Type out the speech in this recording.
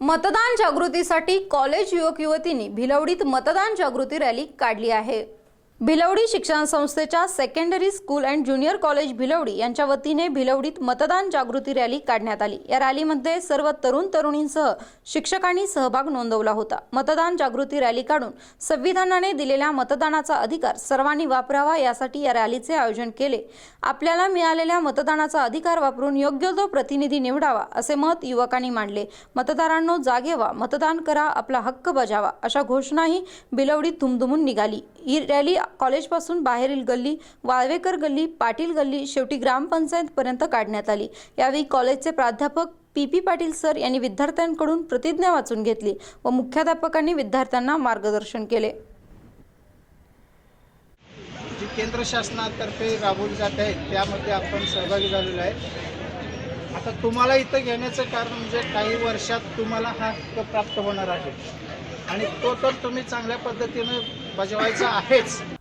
मतदान जागृतीसाठी कॉलेज युवक युवतींनी भिलवडीत मतदान जागृती रॅली काढली आहे. भिलवडी शिक्षण संस्थेच्या secondary school and junior college Bhilwadi यांच्या वतीने भिलवडीत मतदान जागृती रॅली काढण्यात आली. या रॅलीमध्ये सर्व तरुण तरुणींसह शिक्षकांनी सहभाग नोंदवला होता. मतदान जागृती रॅली काढून संविधानाने दिलेल्या मतदानाचा अधिकार सर्वांनी वापरावा यासाठी या रॅलीचे आयोजन केले. आपल्याला मिळालेल्या मतदानाचा अधिकार वापरून योग्य तो प्रतिनिधी निवडावा असे मत युवकांनी मांडले. मतदारांनो जागेवा मतदान करा. आपला हक्क बजावा. अशा घोषणाही बिलवडीत धुमधुमून निघाली. ही रॅली कॉलेजपासून बाहेरील गल्ली वाळवेकर गल्ली पाटील गल्ली शेवटी ग्रामपंचायतपर्यंत काढण्यात आली. यावेळी कॉलेजचे प्राध्यापक पी पी पाटील सर यांनी विद्यार्थ्यांकडून प्रतिज्ञा वाचून घेतली व मुख्याध्यापकांनी विद्यार्थ्यांना मार्गदर्शन केले. जी केंद्र शासनातर्फे राबवली जात आहे त्यामध्ये आपण सहभागी झालेलो आहे. आता तुम्हाला इथं घेण्याचं कारण म्हणजे काही वर्षात तुम्हाला हा हक्क प्राप्त होणार आहे. आणि तो तर तुम्ही चांगल्या पद्धतीनं बजवायचा आहेच.